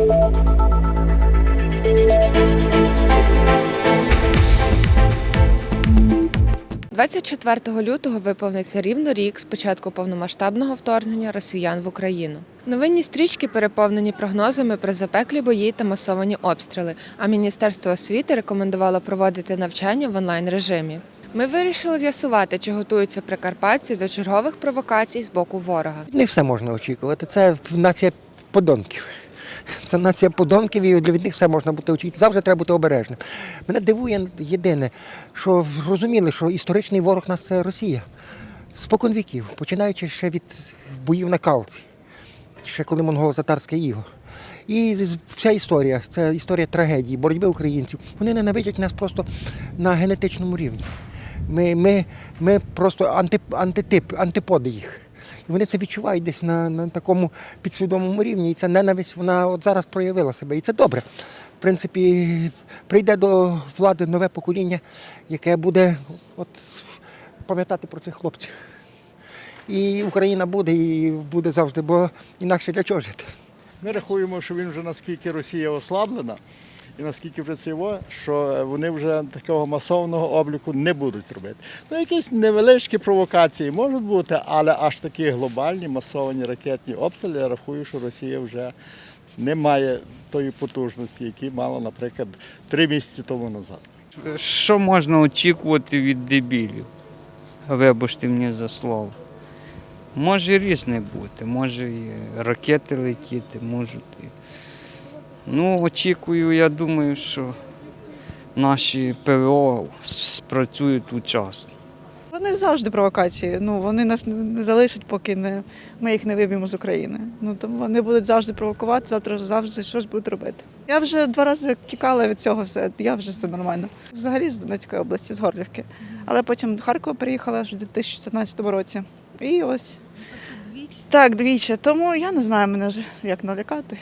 – 24 лютого виповниться рівно рік з початку повномасштабного вторгнення росіян в Україну. Новинні стрічки переповнені прогнозами про запеклі бої та масовані обстріли. А Міністерство освіти рекомендувало проводити навчання в онлайн режимі. Ми вирішили з'ясувати, чи готуються прикарпатці до чергових провокацій з боку ворога. Не все можна очікувати. Це нація подонків. Це нація подонків, і від них все можна бути очікувати. Завжди треба бути обережним. Мене дивує єдине, що розуміли, що історичний ворог нас це Росія. Спокон віків, починаючи ще від боїв на Калці, ще коли монголо-татарське іго. І вся історія, це історія трагедії, боротьби українців. Вони ненавидять нас просто на генетичному рівні. Ми, ми, ми просто анти, антитип, антиподи їх. І вони це відчувають десь на, на такому підсвідомому рівні. І ця ненависть вона от зараз проявила себе. І це добре. В принципі, прийде до влади нове покоління, яке буде от, пам'ятати про цих хлопців. І Україна буде, і буде завжди, бо інакше для чого жити? Ми рахуємо, що він вже наскільки Росія ослаблена, і наскільки вже це його, що вони вже такого масового обліку не будуть робити. Ну, якісь невеличкі провокації можуть бути, але аж такі глобальні масовані ракетні обстріли, я рахую, що Росія вже не має тої потужності, які мала, наприклад, три місяці тому назад. Що можна очікувати від дебілів? Вибачте мені за слово. Може різне бути, може і ракети летіти, можуть. і- Ну, очікую, я думаю, що наші ПВО спрацюють учасно. Вони завжди провокації. Ну вони нас не- залишать, поки не ми їх не виб'ємо з України. Ну тому вони будуть завжди провокувати, завтра завжди щось будуть робити. Я вже два рази тікала від цього все. Я вже все нормально. Взагалі з Донецької області, з Горлівки. Але потім до Харкова переїхала вже в 2014 році. І ось так, двічі. Тому я не знаю мене ж як налякати.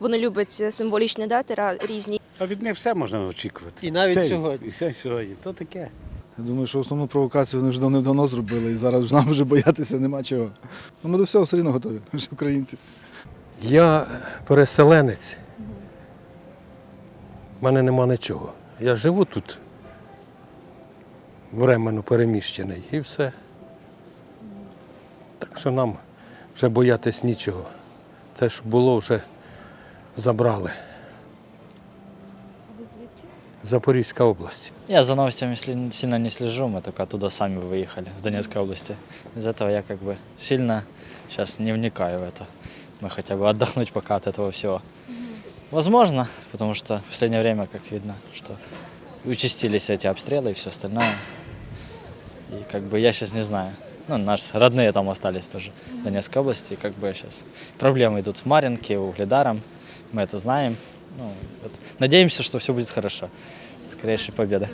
Вони люблять символічні дати різні. А від них все можна очікувати. І навіть все, сьогодні. І все сьогодні. То таке. Я думаю, що основну провокацію вони вже давно зробили, і зараз нам вже боятися нема чого. Ну, ми до всього все одно готові, ми ж українці. Я переселенець. У мене нема нічого. Я живу тут, временно переміщений, і все. Так що нам вже боятись нічого. Те, що було, вже забрали. Запорізька область. Я за новостями сильно не слежу, мы только оттуда сами выехали, с Донецкой области. Из-за этого я как бы сильно сейчас не вникаю в это. Мы хотя бы отдохнуть пока от этого всего. Возможно, потому что в последнее время, как видно, что участились эти обстрелы и все остальное. И как бы я сейчас не знаю. Ну, наши родные там остались тоже в Донецкой области. И как бы сейчас проблемы идут в Маринке, Угледаром. Мы это знаем. Ну, вот. Надеемся, что все будет хорошо. Скорейшей победы.